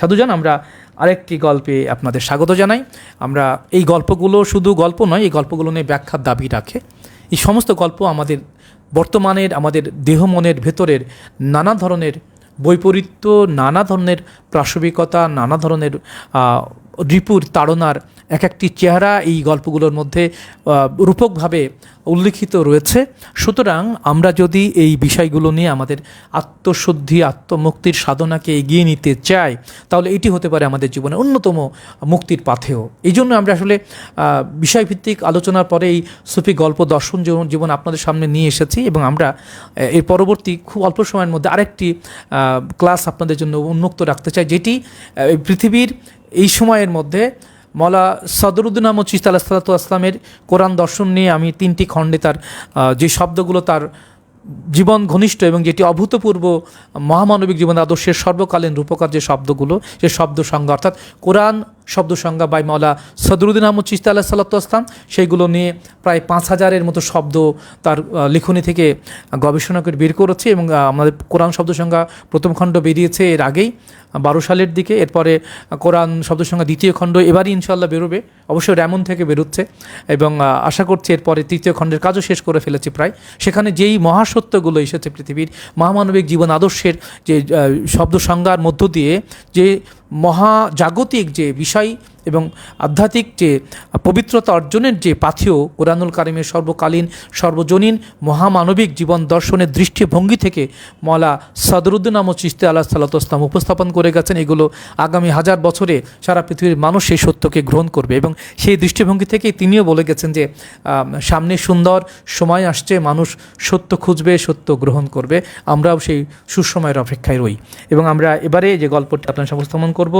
সাধুজান, আমরা আরেকটি গল্পে আপনাদের স্বাগত জানাই। আমরা এই গল্পগুলো শুধু গল্প নয়, এই গল্পগুলো নিয়ে ব্যাখ্যার দাবি রাখে। এই সমস্ত গল্প আমাদের বর্তমানের, আমাদের দেহ মনের ভেতরের নানা ধরনের বৈপরীত্য, নানা ধরনের প্রাসবিকতা, নানা ধরনের রিপুর, তাড়নার এক একটি চেহারা এই গল্পগুলোর মধ্যে রূপকভাবে উল্লিখিত রয়েছে। সুতরাং আমরা যদি এই বিষয়গুলো নিয়ে আমাদের আত্মশুদ্ধি, আত্মমুক্তির সাধনাকে এগিয়ে নিতে চাই, তাহলে এটি হতে পারে আমাদের জীবনে অন্যতম মুক্তির পাথেও এই জন্য আমরা আসলে বিষয়ভিত্তিক আলোচনার পরে এই সুফি গল্প দর্শন জীবন আপনাদের সামনে নিয়ে এসেছি এবং আমরা এর পরবর্তী খুব অল্প সময়ের মধ্যে আরেকটি ক্লাস আপনাদের জন্য উন্মুক্ত রাখতে চাই, যেটি পৃথিবীর এই সময়ের মধ্যে মলা সদরুদ্দিন আহমদ চিস্তা আলাহ আসলামের কোরআন দর্শন নিয়ে আমি তিনটি খণ্ডে তার যে শব্দগুলো তার জীবন ঘনিষ্ঠ এবং যেটি অভূতপূর্ব মহামানবিক জীবন আদর্শের সর্বকালীন রূপকার যে শব্দগুলো, সে শব্দ সংজ্ঞা অর্থাৎ কোরআন শব্দ সংজ্ঞা বাই মৌলা সদরুদ্দিন আহমদ চিস্তা আল্লাহ সাল্লাতু আসলাম সেইগুলো নিয়ে প্রায় পাঁচ হাজারের মতো শব্দ তার লিখনী থেকে গবেষণা করে বের করেছে এবং আমাদের কোরআন শব্দ সংজ্ঞা প্রথম খণ্ড বেরিয়েছে এর আগেই, বারো সালের দিকে। এরপরে কোরআন শব্দ সংখ্যা দ্বিতীয় খণ্ড এবারই ইনশাল্লাহ বেরোবে। অবশ্যই র্যামন থেকে বেরোচ্ছে এবং আশা করছি এরপরে তৃতীয় খণ্ডের কাজও শেষ করে ফেলেছি প্রায়। সেখানে যেই মহাসত্যগুলো এসেছে পৃথিবীর, মহামানবিক জীবন আদর্শের যে শব্দ সংজ্ঞার মধ্য দিয়ে যে মহাজাগতিক যে বিষয় এবং আধ্যাত্মিক যে পবিত্রতা অর্জনের যে পাথেয় কোরআনুল কারিমের সর্বকালীন, সর্বজনীন, মহামানবিক জীবন দর্শনের দৃষ্টিভঙ্গি থেকে মলা সদরুদ্দিন আহমদ চিস্তি আল্লাহ সাল্লাতাম উপস্থাপন করে গেছেন, এগুলো আগামী হাজার বছরে সারা পৃথিবীর মানুষ সেই সত্যকে গ্রহণ করবে এবং সেই দৃষ্টিভঙ্গি থেকেই তিনিও বলে গেছেন যে সামনে সুন্দর সময় আসছে, মানুষ সত্য খুঁজবে, সত্য গ্রহণ করবে। আমরাও সেই সুসময়ের অপেক্ষায় রই। এবং আমরা এবারে যে গল্পটি আপনার উপস্থাপন করব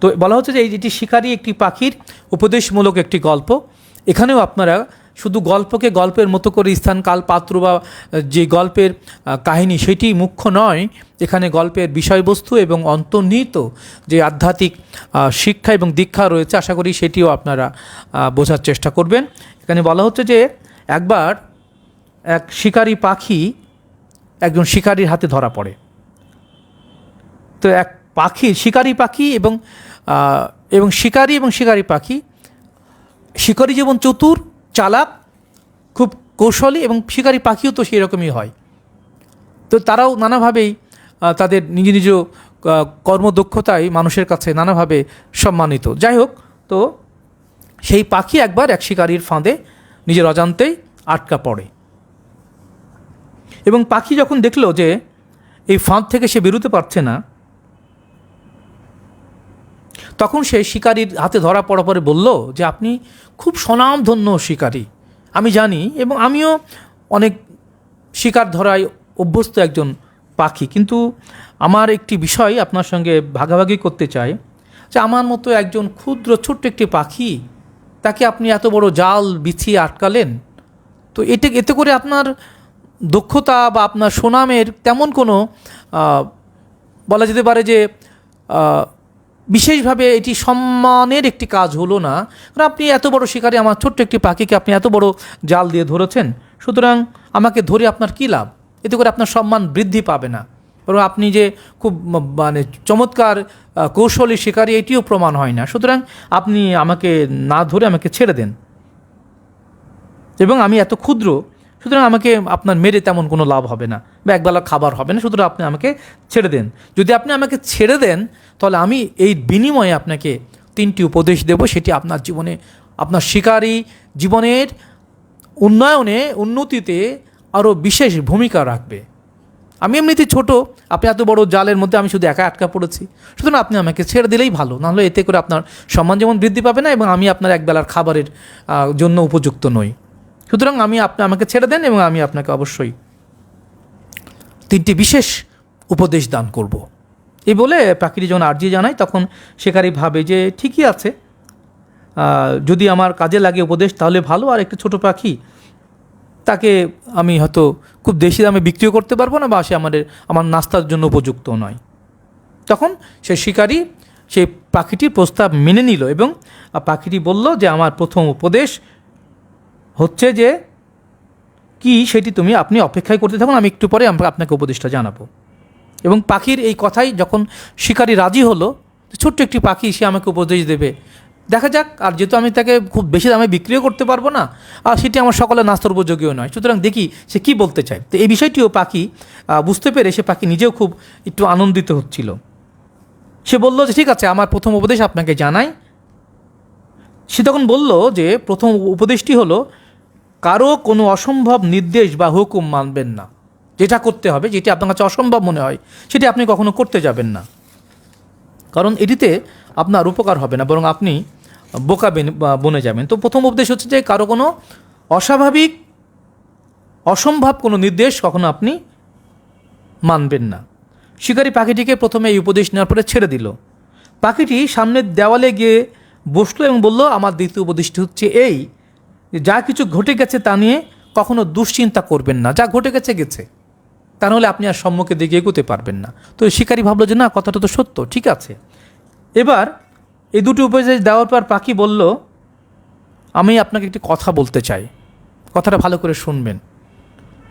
তো বলা হচ্ছে যে এই যেটি শিকারী একটি পাখির উপদেশমূলক একটি গল্প। এখানেও আপনারা শুধু গল্পকে গল্পের মতো করে স্থান কাল পাত্র বা যে গল্পের কাহিনী সেটি মুখ্য নয়, এখানে গল্পের বিষয়বস্তু এবং অন্তর্নিহিত যে আধ্যাত্মিক শিক্ষা এবং দীক্ষা রয়েছে, আশা করি সেটিও আপনারা বোঝার চেষ্টা করবেন। এখানে বলা হচ্ছে যে একবার এক শিকারী পাখি একজন শিকারীর হাতে ধরা পড়ে। তো এক পাখি, শিকারী পাখি এবং এবং শিকারী এবং শিকারী পাখি। শিকারী যেমন চতুর, চালাক, খুব কৌশলী এবং শিকারী পাখিও তো সেই রকমই হয়। তো তারাও নানাভাবেই তাদের নিজ নিজ কর্মদক্ষতায় মানুষের কাছে নানাভাবে সম্মানিত। যাই হোক, তো সেই পাখি একবার এক শিকারীর ফাঁদে নিজের অজান্তেই আটকা পড়ে। এবং পাখি যখন দেখল যে এই ফাঁদ থেকে সে বেরোতে পারছে না তখন সে শিকারীর হাতে ধরা পড়া পরে বলল যে, আপনি খুব স্বনামধন্য শিকারী। আমি জানি এবং আমিও অনেক শিকার ধরায় অভ্যস্ত একজন পাখি। কিন্তু আমার একটি বিষয় আপনার সঙ্গে ভাগাভাগি করতে চাই। যে, আমার মতো একজন ক্ষুদ্র ছোট্ট একটি পাখি, তাকে আপনি এত বড় জাল বিছিয়ে আটকালেন? তো এতে এতে করে আপনার দক্ষতা বা আপনার সুনামের তেমন কোনো বলা যেতে পারে যে বিশেষভাবে এটি সম্মানের একটি কাজ হলো না। কারণ আপনি এত বড় শিকারে, আমার ছোট্ট একটি পাখিকে আপনি এত বড় জাল দিয়ে ধরেছেন, সুতরাং আমাকে ধরে আপনার কী লাভ? এতে করে আপনার সম্মান বৃদ্ধি পাবে না। বরং আপনি যে খুব মানে চমৎকার কৌশলী শিকারী, এটিও প্রমাণ হয় না। সুতরাং আপনি আমাকে না ধরে আমাকে ছেড়ে দেন। এবং আমি এত ক্ষুদ্র সুতরাং আমাকে আপনার মেরে তেমন কোনো লাভ হবে না বা একবেলা খাবার হবে না, সুতরাং আপনি আমাকে ছেড়ে দেন। যদি আপনি আমাকে ছেড়ে দেন, তাহলে আমি এই বিনিময়ে আপনাকে তিনটি উপদেশ দেব। সেটি আপনার জীবনে, আপনার শিকারী জীবনের উন্নয়নে, উন্নতিতে আরও বিশেষ ভূমিকা রাখবে। আমি এমনিতে ছোট, আপনি এত বড় জালের মধ্যে আমি শুধু একা আটকা পড়েছি। সুতরাং আপনি আমাকে ছেড়ে দিলেই ভালো, নাহলে এতে করে আপনার সম্মান যেমন বৃদ্ধি পাবে না, এবং আমি আপনার একবেলার খাবারের জন্য উপযুক্ত নই। সুতরাং আমি আপনি আমাকে ছেড়ে দেন এবং আমি আপনাকে অবশ্যই তিনটি বিশেষ উপদেশ দান করব। এই বলে পাখিটি যখন আর্জি জানায়, তখন শিকারী ভাবে যে ঠিকই আছে যদি আমার কাজে লাগে উপদেশ, তাহলে ভালো আর একটি ছোট পাখি, তাকে আমি হয়তো খুব বেশি দামে বিক্রিও করতে পারব না বা সে আমাদের, আমার নাস্তার জন্য উপযুক্ত নয় তখন সে শিকারী সেই পাখিটির প্রস্তাব মেনে নিল এবং পাখিটি বলল যে, আমার প্রথম উপদেশ হচ্ছে যে কি সেটি তুমি আপনি অপেক্ষায় করতে থাকুন, আমি একটু পরে আমরা আপনাকে উপদেশটা জানাব। এবং পাখির এই কথাই যখন শিকারী রাজি হলো ছোট্ট একটি পাখি সে আমাকে উপদেশ দেবে। দেখা যাক, আর যেহেতু আমি তাকে খুব বেশি দামে বিক্রিও করতে পারব না, আর সেটি আমার সকলে নাস্তর উপযোগীও নয়। সুতরাং দেখি সে কি বলতে চায়। তো এই বিষয়টিও পাখি বুঝতে পেরে সে পাখি নিজেও খুব একটু আনন্দিত হচ্ছিল। সে বলল যে, ঠিক আছে, আমার প্রথম উপদেশ আপনাকে জানাই। সে তখন বলল যে, প্রথম উপদেশটি হলো কারও কোনো অসম্ভব নির্দেশ বা হুকুম মানবেন না। যেটা করতে হবে, যেটি আপনার কাছে অসম্ভব মনে হয়, সেটি আপনি কখনো করতে যাবেন না। কারণ এটিতে আপনার উপকার হবে না, বরং আপনি বোকা বেন- যাবেন। তো প্রথম উপদেশ হচ্ছে যে, কারও কোনো অস্বাভাবিক, অসম্ভব কোনো নির্দেশ কখনো আপনি মানবেন না। শিকারী পাখিটিকে প্রথমে এই উপদেশ নেওয়ার পরে ছেড়ে দিল। পাখিটি সামনের দেওয়ালে গিয়ে বসল এবং বলল, আমার দ্বিতীয় উপদেশটি হচ্ছে এই যে কিছু ঘটে গেছে তা নিয়ে কখনো দুশ্চিন্তা করবেন না। যা ঘটে গেছে গেছে। তা নাহলে আপনি আর সম্মুখের দিকে এগোতে পারবেন না। তো শিকারী ভাবলো যে, না, কথাটা তো সত্য, ঠিক আছে। এবার এই দুটি উপদেশ দেওয়ার পর পাখি বলল, আমি আপনাকে একটি কথা বলতে চাই। কথাটা ভালো করে শুনবেন।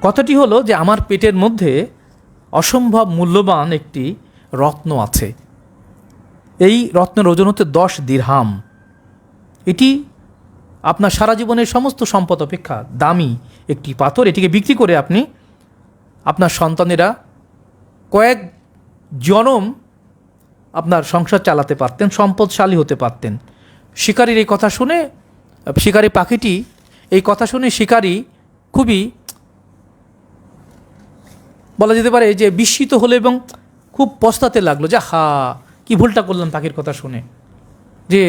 কথাটি হলো যে, আমার পেটের মধ্যে অসম্ভব মূল্যবান একটি রত্ন আছে। এই রত্নের ওজন হচ্ছে দশ দিরহাম। এটি আপনার সারা জীবনের সমস্ত সম্পদ অপেক্ষা দামি একটি পাথর। এটিকে বিক্রি করে আপনি আপনার সন্তানেরা কয়েক জনম আপনার সংসার চালাতে পারতেন, সম্পদশালী হতে পারতেন। শিকারীর এই কথা শুনে, শিকারী পাখিটি এই কথা শুনে শিকারী খুবই বলা যেতে পারে যে বিস্মিত হলো এবং খুব পস্তাতে লাগল যে হা কি ভুলটা করলাম পাখির কথা শুনে। যে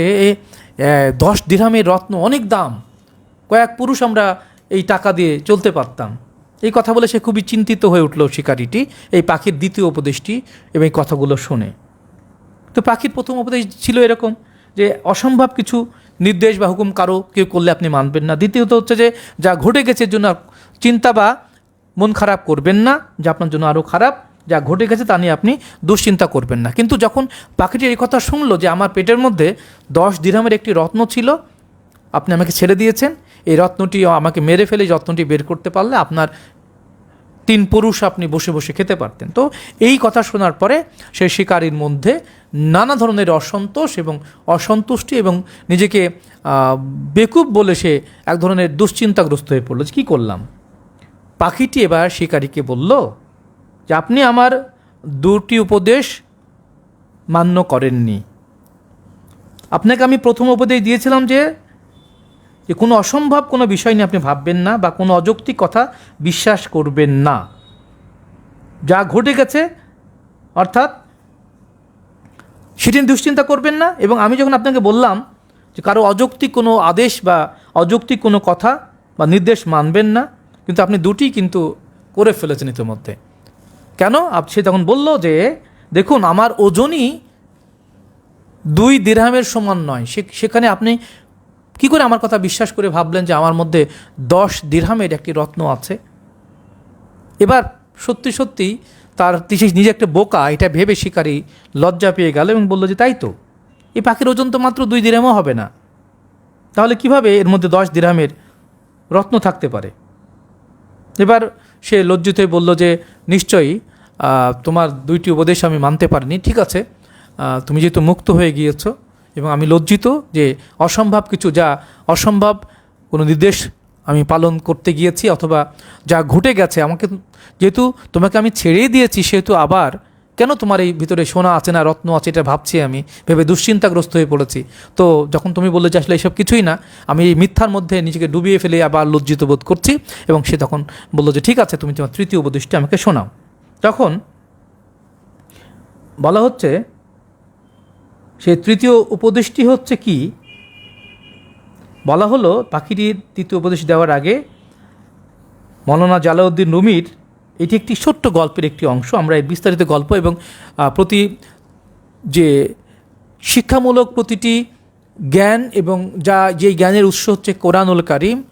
দশ দিরহামের রত্ন, অনেক দাম। কয়েক পুরুষ আমরা এই টাকা দিয়ে চলতে পারতাম। এই কথা বলে সে খুবই চিন্তিত হয়ে উঠল শিকারিটি, এই পাখির দ্বিতীয় উপদেশটি এবং এই কথাগুলো শুনে। তো পাখির প্রথম উপদেশ ছিল এরকম যে, অসম্ভব কিছু নির্দেশ বা হুকুম কারও কেউ করলে আপনি মানবেন না। দ্বিতীয়ত হচ্ছে যে, যা ঘটে গেছে জন্য চিন্তা বা মন খারাপ করবেন না, যা আপনার জন্য আরও খারাপ যা ঘটে গেছে তা নিয়ে আপনি দুশ্চিন্তা করবেন না। কিন্তু যখন পাখিটি এই কথা শুনলো যে আমার পেটের মধ্যে দশ দিরহামের একটি রত্ন ছিল, আপনি আমাকে ছেড়ে দিয়েছেন। এই রত্নটি আমাকে মেরে ফেলে এই রত্নটি বের করতে পারলে আপনার তিন পুরুষ আপনি বসে বসে খেতে পারতেন। তো এই কথা শোনার পরে সেই শিকারীর মধ্যে নানা ধরনের অসন্তোষ এবং অসন্তুষ্টি এবং নিজেকে বেকুব বলে সে এক ধরনের দুশ্চিন্তাগ্রস্ত হয়ে পড়ল যে কী করলাম? পাখিটি এবার শিকারীকে বলল যে আপনি আমার দুটি উপদেশ মান্য করেননি। আপনাকে আমি প্রথম উপদেশ দিয়েছিলাম যে যে কোনো অসম্ভব কোনো বিষয় নিয়ে আপনি ভাববেন না বা কোনো অযৌক্তিক কথা বিশ্বাস করবেন না। যা ঘটে গেছে, অর্থাৎ সেটি দুশ্চিন্তা করবেন না এবং আমি যখন আপনাকে বললাম যে কারও অযৌক্তিক কোনো আদেশ বা অযৌক্তিক কোনো কথা বা নির্দেশ মানবেন না, কিন্তু আপনি দুটি কিন্তু করে ফেলেছেন ইতিমধ্যে। কেন? সে তখন বলল যে, দেখুন, আমার ওজনই দুই দিরহামের সমান নয়। সে- সেখানে আপনি কি করে আমার কথা বিশ্বাস করে ভাবলেন যে আমার মধ্যে দশ দিরহামের একটি রত্ন আছে? এবার সত্যি সত্যি তার সে নিজে একটা বোকা, এটা ভেবে শিকারী লজ্জা পেয়ে গেল এবং বলল যে, তাই তো? এই পাখির ওজন তো মাত্র দুই দিরহামও হবে না। তাহলে কীভাবে এর মধ্যে দশ দিরহামের রত্ন থাকতে পারে? এবার সে লজ্জিত হয়ে বলল যে, নিশ্চয়ই তোমার দুইটি উপদেশ আমি মানতে পারিনি, ঠিক আছে? তুমি যেহেতু মুক্ত হয়ে গিয়েছো এবং আমি লজ্জিত যে অসম্ভব কিছু যা অসম্ভব, কোনো নির্দেশ আমি পালন করতে গিয়েছি অথবা যা ঘটে গেছে, আমাকে যেহেতু তোমাকে আমি ছেড়েই দিয়েছি, সেহেতু আবার কেন তোমার এই ভিতরে সোনা আছে না, রত্ন আছে, এটা ভাবছি আমি, ভেবে দুশ্চিন্তাগ্রস্ত হয়ে পড়েছি। তো যখন তুমি বললে যে আসলে এসব কিছুই না, আমি এই মিথ্যার মধ্যে নিজেকে ডুবিয়ে ফেলে আবার লজ্জিত বোধ করছি এবং সে তখন বলল যে ঠিক আছে, তুমি তোমার তৃতীয় উপদেশটি আমাকে শোনাও। বলা হচ্ছে সেই তৃতীয় উপদেশটি হচ্ছে কি? বলা হলো পাখিটির তৃতীয় উপদেশ দেওয়ার আগে মৌলানা জালাউদ্দিন রুমির এটি একটি ছোট্ট গল্পের একটি অংশ। আমরা এর বিস্তারিত গল্প এবং প্রতি যে শিক্ষামূলক প্রতিটি জ্ঞান এবং যা, যেই জ্ঞানের উৎস হচ্ছে কোরআনুল কারিম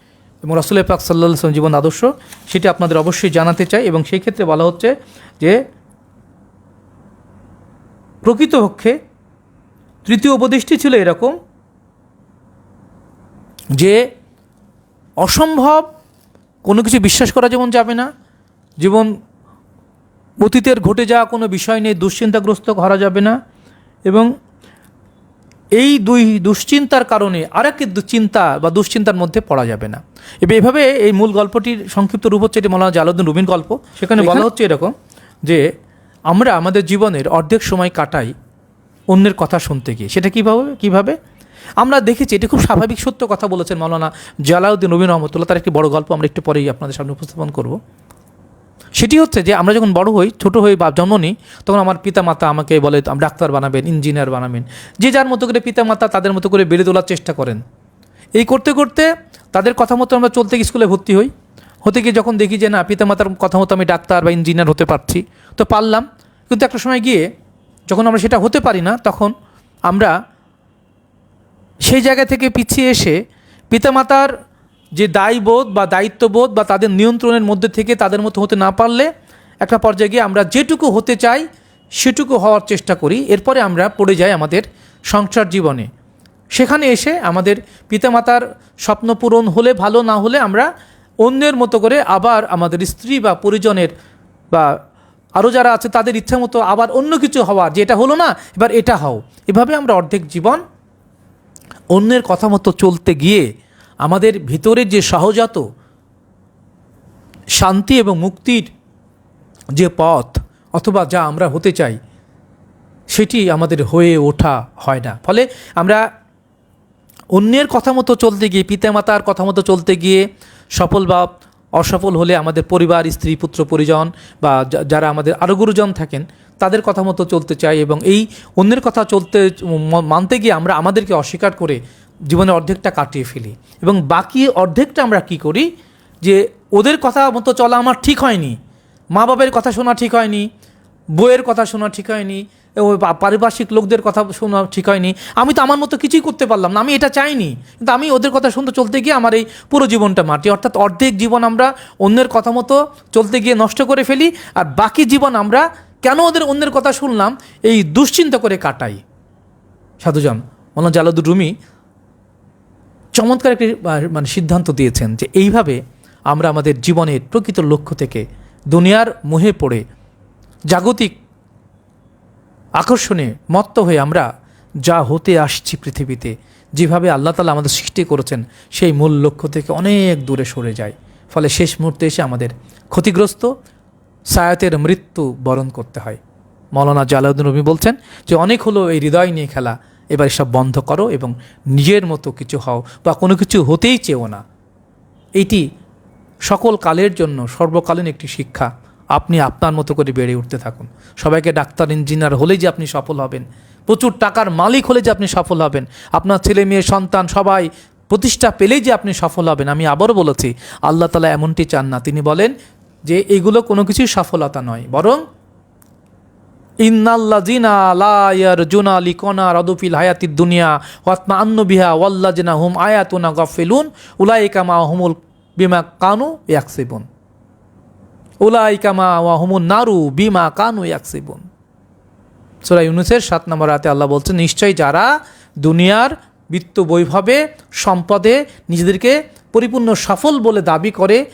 এবং রসুল পাক সাল্লাহ সাল্লাম জীবন আদর্শ, সেটি আপনাদের অবশ্যই জানাতে চাই এবং সেই ক্ষেত্রে বলা হচ্ছে যে প্রকৃতপক্ষে তৃতীয় উপদেশটি ছিল এরকম যে অসম্ভব কোনো কিছু বিশ্বাস করা যেমন যাবে না, যেমন অতীতের ঘটে যাওয়া কোনো বিষয় নিয়ে দুশ্চিন্তাগ্রস্ত করা যাবে না এবং এই দুই দুশ্চিন্তার কারণে আরেক চিন্তা বা দুশ্চিন্তার মধ্যে পড়া যাবে না। এবার এভাবে এই মূল গল্পটির সংক্ষিপ্ত রূপ হচ্ছে এটি মৌলানা জালাউদ্দিন রুবিন গল্প। সেখানে বলা হচ্ছে এরকম যে আমরা আমাদের জীবনের অর্ধেক সময় কাটাই অন্যের কথা শুনতে গিয়ে। সেটা কীভাবে কীভাবে? আমরা দেখেছি এটি খুব স্বাভাবিক সত্য কথা বলেছেন মৌলানা জালাউদ্দিন রবিন রহমতুল্লাহ। তার একটি বড় গল্প আমরা একটু পরেই আপনাদের সামনে উপস্থাপন করব। সেটি হচ্ছে যে আমরা যখন বড় হই, ছোট হই বা জন্ম নিই, তখন আমার পিতা মাতা আমাকে বলে, ডাক্তার বানাবেন, ইঞ্জিনিয়ার বানাবেন। যে যার মতো করে পিতা মাতা তাদের মতো করে বেড়ে তোলার চেষ্টা করেন। এই করতে করতে তাদের কথা মতো আমরা চলতে স্কুলে ভর্তি হই। হতে গিয়ে যখন দেখি যে, না পিতা মাতার কথা মতো আমি ডাক্তার বা ইঞ্জিনিয়ার হতে পারছি। তো পারলাম। কিন্তু একটা সময় গিয়ে যখন আমরা সেটা হতে পারি না, তখন আমরা সেই জায়গা থেকে পিছিয়ে এসে পিতামাতার যে দায়বোধ বা দায়িত্ববোধ বা তাদের নিয়ন্ত্রণের মধ্যে থেকে তাদের মতো হতে না পারলে একটা পর্যায়ে গিয়ে আমরা যেটুকু হতে চাই সেটুকু হওয়ার চেষ্টা করি। এরপরে আমরা পড়ে যাই আমাদের সংসার জীবনে। সেখানে এসে আমাদের পিতামাতার স্বপ্ন পূরণ হলে ভালো, না হলে আমরা অন্যের মতো করে আবার আমাদের স্ত্রী বা পরিজনের বা আরও যারা আছে তাদের ইচ্ছা মতো আবার অন্য কিছু হওয়া যে এটা হলো না, এবার এটা হও। এভাবে আমরা অর্ধেক জীবন অন্যের কথা মতো চলতে গিয়ে আমাদের ভিতরের যে সহজাত শান্তি এবং মুক্তির যে পথ অথবা যা আমরা হতে চাই, সেটি আমাদের হয়ে ওঠা হয় না। ফলে আমরা অন্যের কথা মতো চলতে গিয়ে, পিতামাতার কথা মতো চলতে গিয়ে সফল বা অসফল হলে আমাদের পরিবার, স্ত্রী, পুত্র, পরিজন বা যারা আমাদের আরও গুরুজন থাকেন, তাদের কথা মতো চলতে চাই এবং এই অন্যের কথা চলতে মানতে গিয়ে আমরা আমাদেরকে অস্বীকার করে জীবনের অর্ধেকটা কাটিয়ে ফেলি। এবং বাকি অর্ধেকটা আমরা কি করি? যে ওদের কথা মতো চলা আমার ঠিক হয়নি মা বাবার কথা শোনা ঠিক হয়নি বইয়ের কথা শোনা ঠিক হয়নি পারিপার্শ্বিক লোকদের কথা শোনা ঠিক হয়নি। আমি তো আমার মতো কিছুই করতে পারলাম না, আমি এটা চাইনি। কিন্তু আমি ওদের কথা শুনতে, চলতে গিয়ে আমার এই পুরো জীবনটা মাটি। অর্থাৎ অর্ধেক জীবন আমরা অন্যের কথা মতো চলতে গিয়ে নষ্ট করে ফেলি, আর বাকি জীবন আমরা কেন ওদের অন্যের কথা শুনলাম, এই দুশ্চিন্তা করে কাটাই। সাধুজন মনে জালাদুর রুমি চমৎকার একটি মানে সিদ্ধান্ত দিয়েছেন যে এইভাবে আমরা আমাদের জীবনের প্রকৃত লক্ষ্য থেকে দুনিয়ার মুহে পড়ে জাগতিক আকর্ষণে মত্ত হয়ে আমরা যা হতে আসছি পৃথিবীতে, যেভাবে আল্লাহ তালা আমাদের সৃষ্টি করেছেন, সেই মূল লক্ষ্য থেকে অনেক দূরে সরে যায়। ফলে শেষ মুহূর্তে এসে আমাদের ক্ষতিগ্রস্ত সায়াতের মৃত্যু বরণ করতে হয়। মৌলানা জালাউদ্দিন রবি বলছেন যে অনেক হলো এই হৃদয় নিয়ে খেলা এবার এসব বন্ধ করো এবং নিজের মতো কিছু হও বা কোনো কিছু হতেই চেও না। এইটি সকল কালের জন্য সর্বকালীন একটি শিক্ষা। আপনি আপনার মতো করে বেড়ে উঠতে থাকুন। সবাইকে ডাক্তার, ইঞ্জিনিয়ার হলেই যে আপনি সফল হবেন। প্রচুর টাকার মালিক হলে যে আপনি সফল হবেন। আপনার ছেলে, মেয়ে, সন্তান, সবাই প্রতিষ্ঠা পেলেই যে আপনি সফল হবেন। আমি আবারও বলেছি, আল্লাহ তালা এমনটি চান না। তিনি বলেন যে এগুলো কোনো কিছুই সফলতা নয়, বরং ইন্নাল্লাজিনা লা ইয়ারজুনা লিকনা রাদুফিল হায়াতিদ দুনিয়া ওয়াল্লাজিনা হুম কানু নারু বিমা কানু ইউনুসের সাত নম্বর রাতে আল্লাহ বলছেন নিশ্চয়ই যারা দুনিয়ার বিত্ত বৈভবে, সম্পদে নিজেদেরকে পরিপূর্ণ সফল বলে দাবি করে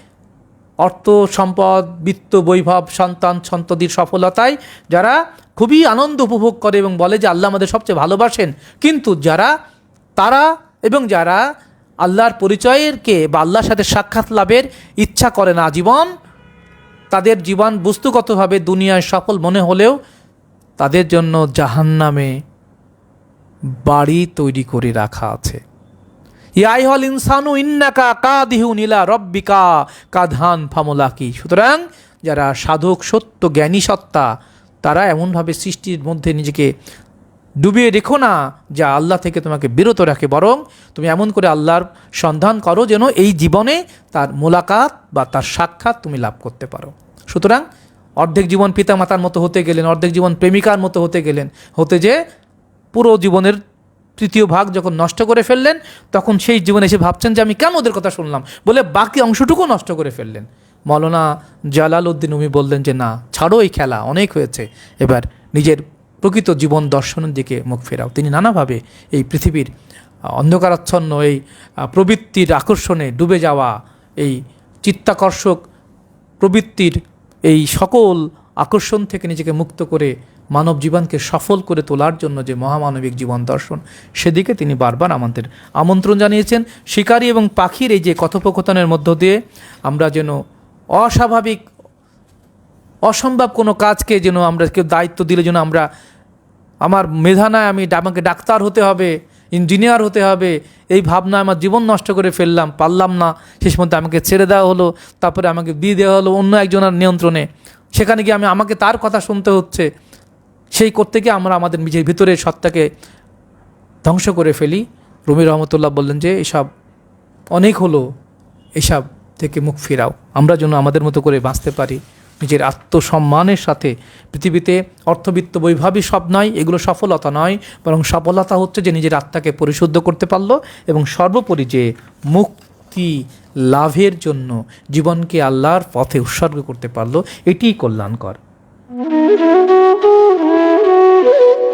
অর্থ, সম্পদ, বিত্ত, বৈভব, সন্তান, সন্ততির সফলতায় যারা খুবই আনন্দ উপভোগ করে এবং বলে যে আল্লাহ আমাদের সবচেয়ে ভালোবাসেন। কিন্তু যারা, তারা এবং যারা আল্লাহর পরিচয়েরকে বা আল্লাহর সাথে সাক্ষাৎ লাভের ইচ্ছা করে না জীবন তাদের জীবন বস্তুগতভাবে দুনিয়ায় সফল মনে হলেও তাদের জন্য জাহান্নামে বাড়ি তৈরি করে রাখা আছে। ইয়াইহল ইনসানু ইন্নাকা কাদিহু নীলা রব্বিকা কাধান ফামলাকি। সুতরাং যারা সাধক, সত্য, জ্ঞানী, সত্তা, তারা এমনভাবে সৃষ্টির মধ্যে নিজেকে ডুবিয়ে রেখো না যা আল্লাহ থেকে তোমাকে বিরত রাখে। বরং তুমি এমন করে আল্লাহর সন্ধান করো যেন এই জীবনে তার মোলাকাত বা তার সাক্ষাৎ তুমি লাভ করতে পারো। সুতরাং অর্ধেক জীবন পিতামাতার মতো হতে গেলেন, অর্ধেক জীবন প্রেমিকার মতো হতে গেলেন, হতে যে পুরো জীবনের তৃতীয় ভাগ যখন নষ্ট করে ফেললেন, তখন সেই জীবনে এসে ভাবছেন যে আমি কেন ওদের কথা শুনলাম? বলে বাকি অংশটুকু নষ্ট করে ফেললেন। মৌলানা জালাল উদ্দিন উমি বললেন যে, না, ছাড়ো এই খেলা, অনেক হয়েছে। এবার নিজের প্রকৃত জীবন দর্শনের দিকে মুখ ফেরাও। তিনি নানাভাবে এই পৃথিবীর অন্ধকারাচ্ছন্ন, এই প্রবৃত্তির আকর্ষণে ডুবে যাওয়া, এই চিত্তাকর্ষক প্রবৃত্তির এই সকল আকর্ষণ থেকে নিজেকে মুক্ত করে মানব জীবনকে সফল করে তোলার জন্য যে মহামানবিক জীবন দর্শন, সেদিকে তিনি বারবার আমাদের আমন্ত্রণ জানিয়েছেন। শিকারী এবং পাখির এই যে কথোপকথনের মধ্য দিয়ে আমরা যেন অস্বাভাবিক, অসম্ভব কোনো কাজকে যেন আমরা কেউ দায়িত্ব দিলে যেন আমরা আমার মেধা নয় আমি আমাকে ডাক্তার হতে হবে, ইঞ্জিনিয়ার হতে হবে, এই ভাবনা আমার জীবন নষ্ট করে ফেললাম, পারলাম না। শেষ মধ্যে আমাকে ছেড়ে দেওয়া হলো, তারপরে আমাকে বিয়ে দেওয়া হলো অন্য একজনের নিয়ন্ত্রণে। সেখানে গিয়ে আমি, আমাকে তার কথা শুনতে হচ্ছে। সেই করতে গিয়ে আমরা আমাদের নিজের ভিতরে সত্তাকে ধ্বংস করে ফেলি। রুমি রহমতুল্লাহ বললেন যে, এসব অনেক হলো, এসব থেকে মুখ ফিরাও। আমরা যেন আমাদের মতো করে বাঁচতে পারি। নিজের আত্মসম্মানের সাথে পৃথিবীতে অর্থবিত্ত বৈভাবী সব নয়, এগুলো সফলতা নয়, বরং সফলতা হচ্ছে যে নিজের আত্মাকে পরিশুদ্ধ করতে পারল এবং সর্বোপরি যে মুক্তি লাভের জন্য জীবনকে আল্লাহর পথে উৎসর্গ করতে পারল, এটিই কল্যাণকর। Thank you.